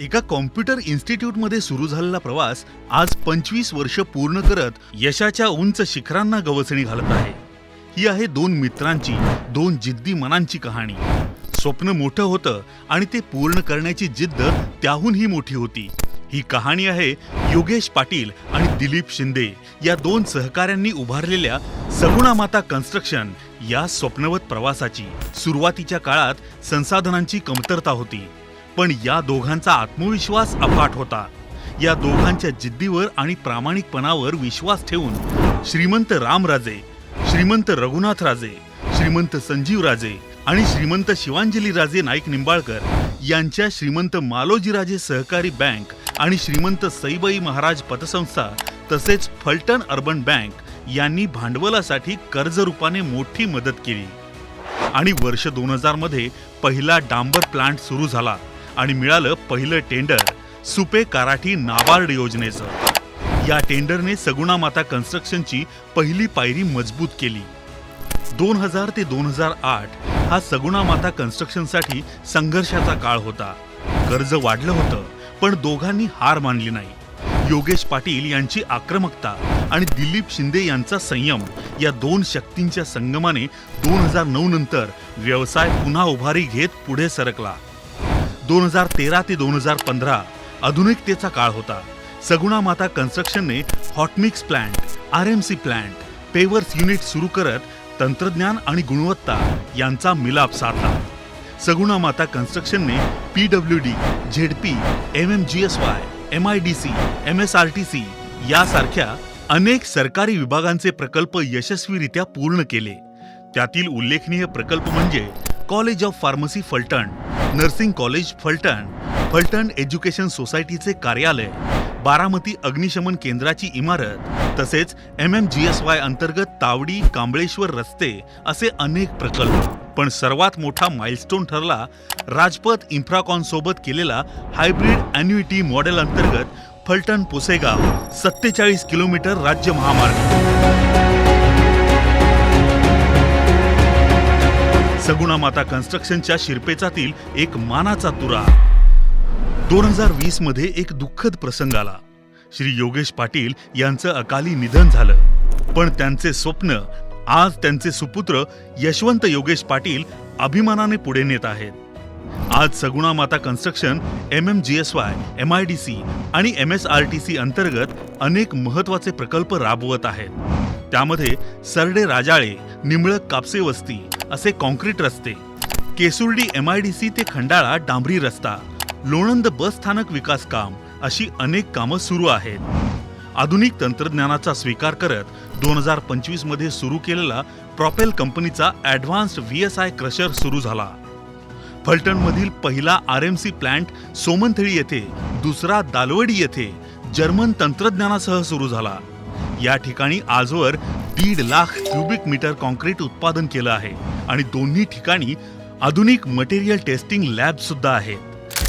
एका कॉम्प्युटर इन्स्टिट्यूटमध्ये सुरू झालेला प्रवास आज पंचवीस वर्ष पूर्ण करत यशाच्या उंच शिखरांना गवसणी घालत आहे. ही आहे दोन मित्रांची दोन जिद्दी मनांची कहाणी. स्वप्न मोठं होतं आणि ते पूर्ण करण्याची जिद्द त्याहूनही मोठी होती. ही कहाणी आहे योगेश पाटील आणि दिलीप शिंदे या दोन सहकाऱ्यांनी उभारलेल्या सगुणा माता कन्स्ट्रक्शन या स्वप्नवत प्रवासाची. सुरुवातीच्या काळात संसाधनांची कमतरता होती. पण या दोघांचा आत्मविश्वास अफाट होता. या दोघांच्या जिद्दीवर आणि प्रामाणिकपणावर विश्वास ठेवून श्रीमंत रामराजे श्रीमंत रघुनाथ राजे श्रीमंत संजीव राजे आणि श्रीमंत शिवांजली राजे नाईक निंबाळकर यांच्या श्रीमंत मालोजीराजे सहकारी बँक आणि श्रीमंत सईबाई महाराज पतसंस्था तसेच फलटण अर्बन बँक यांनी भांडवलासाठी कर्ज रूपाने मोठी मदत केली. आणि वर्ष दोन हजारमध्ये पहिला डांबर प्लांट सुरू झाला. आणि मिळालं पहिलं टेंडर सुपे काराठी नाबार्ड योजनेचं. या टेंडरने सगुणा माता कन्स्ट्रक्शनची पहिली पायरी मजबूत केली. दोन हजार ते दोन हजार आठ हा सगुणा माता कन्स्ट्रक्शनसाठी संघर्षाचा काळ होता. कर्ज वाढलं होतं पण दोघांनी हार मानली नाही. योगेश पाटील यांची आक्रमकता आणि दिलीप शिंदे यांचा संयम या दोन शक्तींच्या संगमाने दोन हजार नऊ नंतर व्यवसाय पुन्हा उभारी घेत पुढे सरकला. दोन हजार तेरा ते दोन हजार पंधरा आधुनिकतेचा काळ होता. Saguna Mata कन्स्ट्रक्शनने hotmix plant R M C plant pavers unit सुरू करत तंत्रज्ञान आणि गुणवत्ता यांचा मिलाप साधला. Saguna Mata कन्स्ट्रक्शनने P W D ZP M M G S Y M I D C M S R T C यासारख्या अनेक सरकारी विभागांचे प्रकल्प यशस्वीरित्या पूर्ण केले. त्यातील उल्लेखनीय प्रकल्प म्हणजे college of pharmacy Phaltan nursing college Phaltan Phaltan education सोसायटीचे कार्यालय बारामती अग्निशमन केंद्राची इमारत तसेच M M G S Y अंतर्गत तावडी कांबळेश्वर रस्ते असे अनेक प्रकल्प. पण सर्वात मोठा माइलस्टोन ठरला राजपथ इन्फ्राकॉन सोबत केलेला हायब्रिड अॅन्युइटी मॉडेल अंतर्गत फलटण पुसेगाव सत्तेचाळीस किलोमीटर राज्य महामार्ग. सगुणा माता कन्स्ट्रक्शनच्या शिरपेचातील एक मानाचा तुरा. दोन हजार वीसमध्ये एक दुःखद प्रसंग आला. श्री योगेश पाटील यांचं अकाली निधन झालं. पण त्यांचे स्वप्न आज त्यांचे सुपुत्र यशवंत योगेश पाटील अभिमानाने पुढे नेत आहेत. आज Saguna Mata construction M M G S Y M I D C आणि M S R T C अंतर्गत अनेक महत्त्वाचे प्रकल्प राबवत आहेत. त्यामध्ये सरडे राजाळे निमळक कापसे वस्ती असे कॉन्क्रीट रस्ते. Kesurdi M I D C ते खंडाळा डांबरी रस्ता. लोणंद बस स्थानक विकास काम अशी अनेक कामं सुरू आहेत. आधुनिक तंत्रज्ञानाचा स्वीकार करत दोन हजार पंचवीसमध्ये सुरू केलेला प्रॉपेल कंपनीचा advanced V S I crusher सुरू झाला. फलटणमधील पहिला R M C plant Somanthali येथे दुसरा दालवडी येथे जर्मन तंत्रज्ञानासह सुरू झाला. या ठिकाणी आजवर दीड लाख क्युबिक मीटर कॉन्क्रीट उत्पादन केलं आहे आणि दोन्ही ठिकाणी आधुनिक मटेरियल टेस्टिंग लॅब सुद्धा आहेत.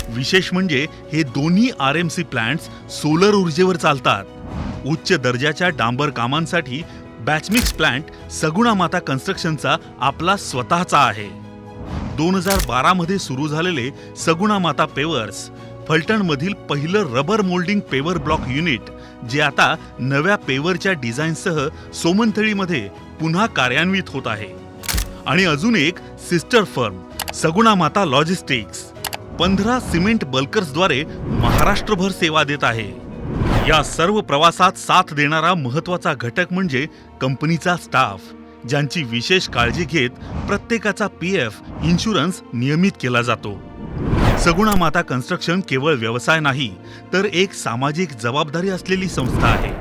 विशेष म्हणजे हे दोन्ही R M C plants solar ऊर्जेवर चालतात. उच्च दर्जाच्या डांबर कामांसाठी बॅचमिक्स प्लांट सगुणा माता कन्स्ट्रक्शनचा आपला स्वतःचा आहे. दोन हजार बारामध्ये सुरू झालेले सगुणा माता पेवर्स फलटणमधील पहिलं rubber moulding paver block unit जे आता नव्या पेवरच्या डिझाईनसह सोमनथळीमध्ये पुन्हा कार्यान्वित होत आहे. आणि अजून एक सिस्टर फर्म सगुणा माता लॉजिस्टिक्स पंधरा सिमेंट बल्कर्सद्वारे महाराष्ट्रभर सेवा देत आहे. या सर्व प्रवासात साथ देणारा महत्त्वाचा घटक म्हणजे कंपनीचा स्टाफ ज्यांची विशेष काळजी घेत प्रत्येकाचा पी एफ इन्शुरन्स नियमित केला जातो. सगुणा माता कन्स्ट्रक्शन केवळ व्यवसाय नाही तर एक सामाजिक जबाबदारी असलेली संस्था आहे.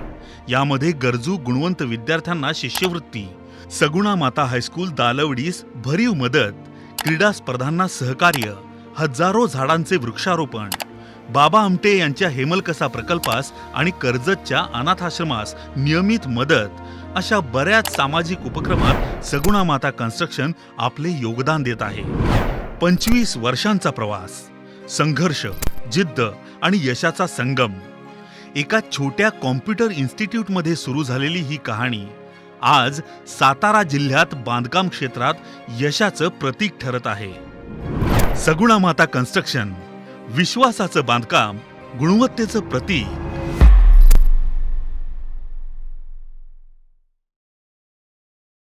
यामध्ये गरजू गुणवंत विद्यार्थ्यांना शिष्यवृत्ती सगुणा माता हायस्कूल दालवडीस भरीव मदत क्रीडा स्पर्धांना सहकार्य हजारो झाडांचे वृक्षारोपण बाबा आमटे यांच्या हेमलकसा प्रकल्पास आणि कर्जतच्या अनाथाश्रमास नियमित मदत अशा बऱ्याच सामाजिक उपक्रमात सगुणा माता कन्स्ट्रक्शन आपले योगदान देत आहे. पंचवीस वर्षांचा प्रवास संघर्ष जिद्द आणि यशाचा संगम. एका छोट्या कॉम्प्युटर इन्स्टिट्यूटमध्ये सुरू झालेली ही कहाणी आज सातारा जिल्ह्यात बांधकाम क्षेत्रात यशाचं प्रतीक ठरत आहे. सगुणा माता कन्स्ट्रक्शन विश्वासाचं बांधकाम गुणवत्तेचं प्रतीक.